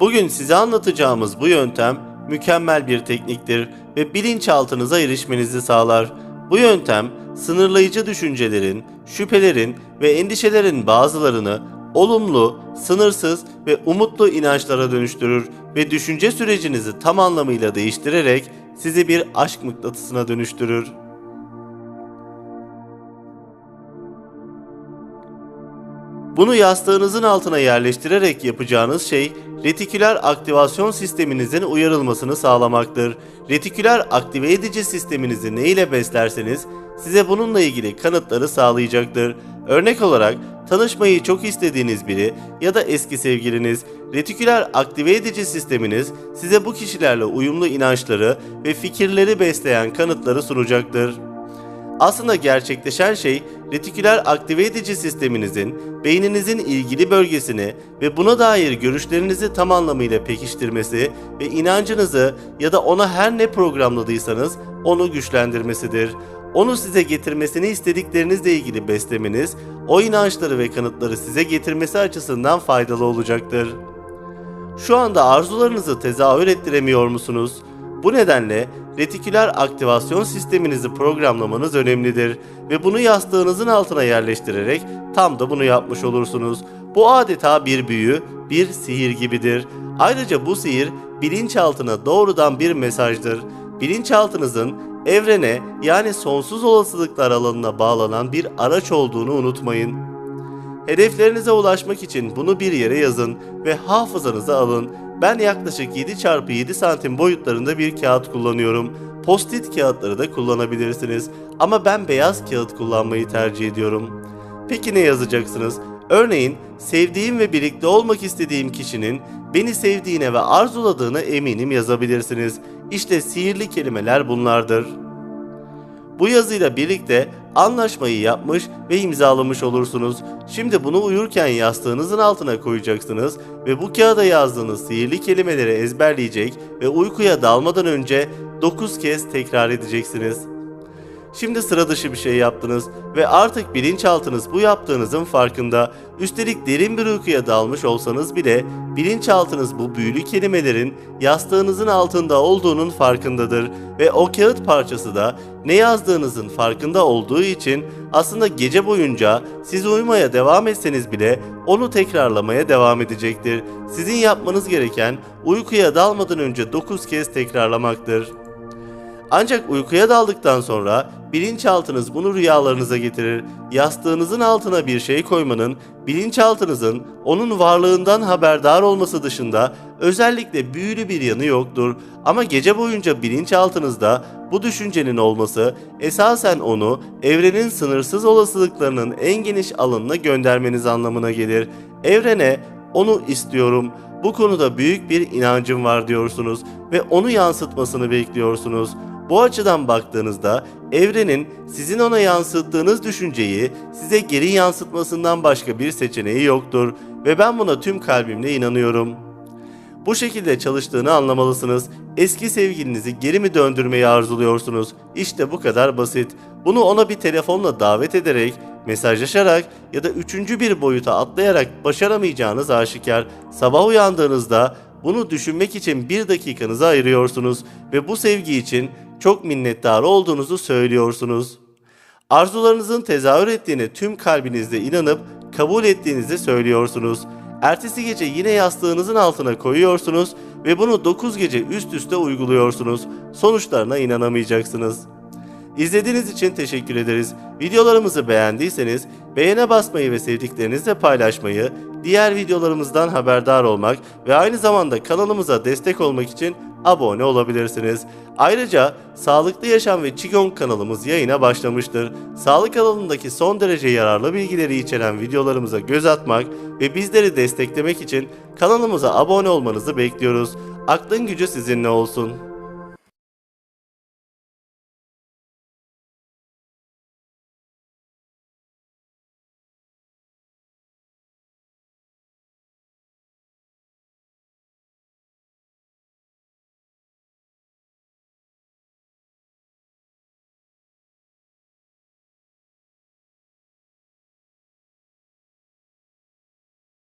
Bugün size anlatacağımız bu yöntem mükemmel bir tekniktir ve bilinçaltınıza erişmenizi sağlar. Bu yöntem sınırlayıcı düşüncelerin, şüphelerin ve endişelerin bazılarını olumlu, sınırsız ve umutlu inançlara dönüştürür ve düşünce sürecinizi tam anlamıyla değiştirerek sizi bir aşk mıknatısına dönüştürür. Bunu yastığınızın altına yerleştirerek yapacağınız şey retiküler aktivasyon sisteminizin uyarılmasını sağlamaktır. Retiküler aktive edici sisteminizi ne ile beslerseniz size bununla ilgili kanıtları sağlayacaktır. Örnek olarak tanışmayı çok istediğiniz biri ya da eski sevgiliniz, retiküler aktive edici sisteminiz size bu kişilerle uyumlu inançları ve fikirleri besleyen kanıtları sunacaktır. Aslında gerçekleşen şey retiküler aktive edici sisteminizin beyninizin ilgili bölgesini ve buna dair görüşlerinizi tam anlamıyla pekiştirmesi ve inancınızı ya da ona her ne programladıysanız onu güçlendirmesidir. Onu size getirmesini istediklerinizle ilgili beslemeniz, o inançları ve kanıtları size getirmesi açısından faydalı olacaktır. Şu anda arzularınızı tezahür ettiremiyor musunuz? Bu nedenle retiküler aktivasyon sisteminizi programlamanız önemlidir ve bunu yastığınızın altına yerleştirerek tam da bunu yapmış olursunuz. Bu adeta bir büyü, bir sihir gibidir. Ayrıca bu sihir bilinçaltına doğrudan bir mesajdır. Bilinçaltınızın evrene yani sonsuz olasılıklar alanına bağlanan bir araç olduğunu unutmayın. Hedeflerinize ulaşmak için bunu bir yere yazın ve hafızanıza alın. Ben yaklaşık 7 çarpı 7 santim boyutlarında bir kağıt kullanıyorum. Post-it kağıtları da kullanabilirsiniz ama ben beyaz kağıt kullanmayı tercih ediyorum. Peki ne yazacaksınız? Örneğin sevdiğim ve birlikte olmak istediğim kişinin beni sevdiğine ve arzuladığına eminim yazabilirsiniz. İşte sihirli kelimeler bunlardır. Bu yazıyla birlikte anlaşmayı yapmış ve imzalamış olursunuz. Şimdi bunu uyurken yastığınızın altına koyacaksınız ve bu kağıda yazdığınız sihirli kelimeleri ezberleyecek ve uykuya dalmadan önce 9 kez tekrar edeceksiniz. Şimdi sıra dışı bir şey yaptınız ve artık bilinçaltınız bu yaptığınızın farkında. Üstelik derin bir uykuya dalmış olsanız bile bilinçaltınız bu büyülü kelimelerin yastığınızın altında olduğunun farkındadır ve o kağıt parçası da ne yazdığınızın farkında olduğu için aslında gece boyunca siz uyumaya devam etseniz bile onu tekrarlamaya devam edecektir. Sizin yapmanız gereken uykuya dalmadan önce 9 kez tekrarlamaktır. Ancak uykuya daldıktan sonra bilinçaltınız bunu rüyalarınıza getirir. Yastığınızın altına bir şey koymanın bilinçaltınızın onun varlığından haberdar olması dışında özellikle büyülü bir yanı yoktur. Ama gece boyunca bilinçaltınızda bu düşüncenin olması esasen onu evrenin sınırsız olasılıklarının en geniş alanına göndermeniz anlamına gelir. Evrene onu istiyorum. Bu konuda büyük bir inancım var diyorsunuz ve onu yansıtmasını bekliyorsunuz. Bu açıdan baktığınızda evrenin sizin ona yansıttığınız düşünceyi size geri yansıtmasından başka bir seçeneği yoktur ve ben buna tüm kalbimle inanıyorum. Bu şekilde çalıştığını anlamalısınız. Eski sevgilinizi geri mi döndürmeyi arzuluyorsunuz? İşte bu kadar basit. Bunu ona bir telefonla davet ederek, mesajlaşarak ya da üçüncü bir boyuta atlayarak başaramayacağınız aşikar. Sabah uyandığınızda bunu düşünmek için bir dakikanızı ayırıyorsunuz ve bu sevgi için çok minnettar olduğunuzu söylüyorsunuz. Arzularınızın tezahür ettiğine tüm kalbinizle inanıp kabul ettiğinizi söylüyorsunuz. Ertesi gece yine yastığınızın altına koyuyorsunuz ve bunu 9 gece üst üste uyguluyorsunuz. Sonuçlarına inanamayacaksınız. İzlediğiniz için teşekkür ederiz. Videolarımızı beğendiyseniz beğene basmayı ve sevdiklerinizle paylaşmayı, diğer videolarımızdan haberdar olmak ve aynı zamanda kanalımıza destek olmak için abone olabilirsiniz. Ayrıca Sağlıklı Yaşam ve Qigong kanalımız yayına başlamıştır. Sağlık alanındaki son derece yararlı bilgileri içeren videolarımıza göz atmak ve bizleri desteklemek için kanalımıza abone olmanızı bekliyoruz. Aklın gücü sizinle olsun.